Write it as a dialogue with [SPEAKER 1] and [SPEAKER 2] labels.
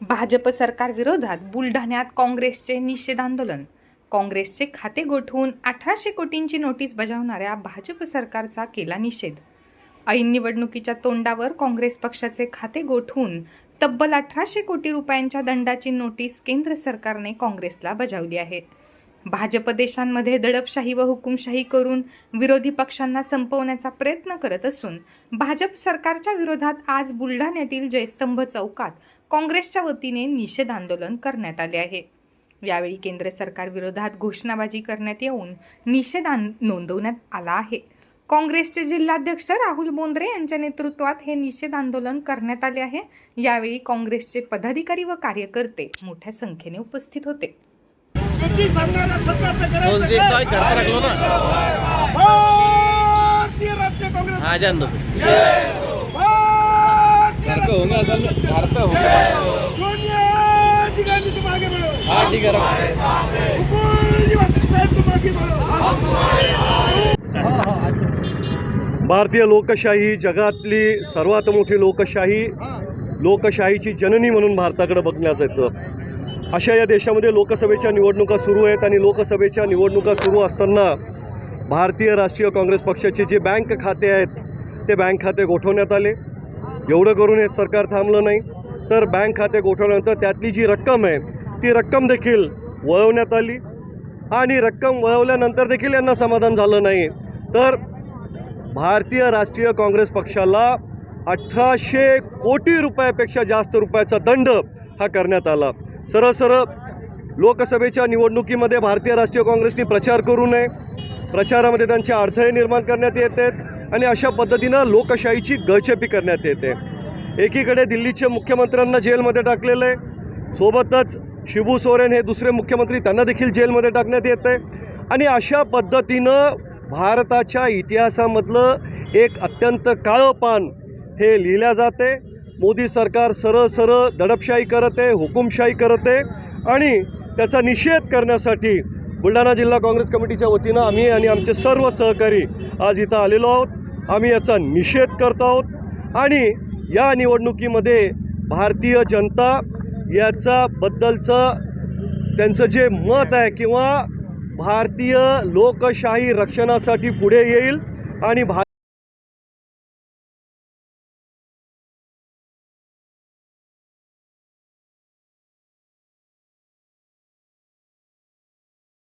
[SPEAKER 1] भाजप सरकार विरोधात बुलढाण्यात काँग्रेसचे निषेध आंदोलन. काँग्रेसचे खाते गोठवून अठराशे कोटींची नोटीस बजावणाऱ्या भाजप सरकारचा केला निषेध. ऐन निवडणुकीच्या तोंडावर काँग्रेस पक्षाचे खाते गोठवून तब्बल अठराशे कोटी रुपयांच्या दंडाची नोटीस केंद्र सरकारने काँग्रेसला बजावली आहे. भाजप देशांमध्ये दडपशाही व हुकुमशाही करून विरोधी पक्षांना संपवण्याचा प्रयत्न करत असून भाजप सरकारच्या विरोधात आज बुलढाण्यातील जयस्तंभ चौकात काँग्रेसच्या वतीने निषेध आंदोलन करण्यात आले आहे. यावेळी केंद्र सरकार विरोधात घोषणाबाजी करण्यात येऊन निषेध नोंदवण्यात आला आहे. काँग्रेसचे जिल्हाध्यक्ष राहुल बोंद्रे यांच्या नेतृत्वात हे निषेध आंदोलन करण्यात आले आहे. यावेळी काँग्रेसचे पदाधिकारी व कार्यकर्ते मोठ्या संख्येने उपस्थित होते.
[SPEAKER 2] किती सांगणारा सरकारचं
[SPEAKER 3] दोन
[SPEAKER 2] करायचं
[SPEAKER 3] दिवस
[SPEAKER 2] काय?
[SPEAKER 3] काय घर पर रखलो ना.
[SPEAKER 2] भारतीय राष्ट्रीय काँग्रेस.
[SPEAKER 3] आ जान दो
[SPEAKER 2] भारतीय
[SPEAKER 3] घर पे होंगे असल में घर पे होंगे
[SPEAKER 2] सोनिया जी गांधी तुम आगे बढ़ो
[SPEAKER 3] हाँ ठीक है रखो
[SPEAKER 2] हुकुम जी वसीम साहब तुम आगे बढ़ो
[SPEAKER 4] भारतीय लोकशाही जगातली सर्वात मोठी लोकशाही लोकशाहीची जननी म्हणून भारताकडे बघण्यात येतं. अशा या देशामध्ये लोकसभेच्या निवडणुका सुरू आहेत आणि लोकसभेच्या निवडणुका सुरू असताना भारतीय राष्ट्रीय काँग्रेस पक्षाचे जे बँक खाते आहेत ते बँक खाते गोठवण्यात आले. एवढं करून हे सरकार थांबलं नाही. तर बँक खाते गोठवल्यानंतर त्यातली जी रक्कम आहे ती रक्कम देखील वळवण्यात आली आणि रक्कम वळवल्यानंतर देखील यांना समाधान झालं नाही. तर भारतीय राष्ट्रीय काँग्रेस पक्षाला अठराशे कोटी रुपयापेक्षा जास्त रुपयाचा दंड हा करण्यात आला. सरळ सरळ लोकसभेच्या निवडणुकीमध्ये भारतीय राष्ट्रीय काँग्रेसने प्रचार करू नये. प्रचारामध्ये त्यांचे अडथळे निर्माण करण्यात येत आहेत आणि अशा पद्धतीनं लोकशाहीची गळचेपी करण्यात येते. एकीकडे दिल्लीच्या मुख्यमंत्र्यांना जेलमध्ये टाकलेलं आहे. सोबतच शिबू सोरेन हे दुसरे मुख्यमंत्री त्यांना देखील जेलमध्ये टाकण्यात येत आहे. आणि अशा पद्धतीनं भारताच्या इतिहासामधलं एक अत्यंत काळं पान हे लिहिल्या जाते. मोदी सरकार सरळ सरळ दडपशाही करत आहे हुकुमशाही करत आहे आणि त्याचा निषेध करण्यासाठी बुलढाणा जिल्हा काँग्रेस कमिटीच्या वतीनं आम्ही आणि आमचे सर्व सहकारी आज इथं आलेलो आहोत. आम्ही याचा निषेध करत आहोत आणि या निवडणुकीमध्ये भारतीय जनता याचा बद्दलचं त्यांचं जे मत आहे किंवा भारतीय लोकशाही रक्षणासाठी पुढे येईल आणि भा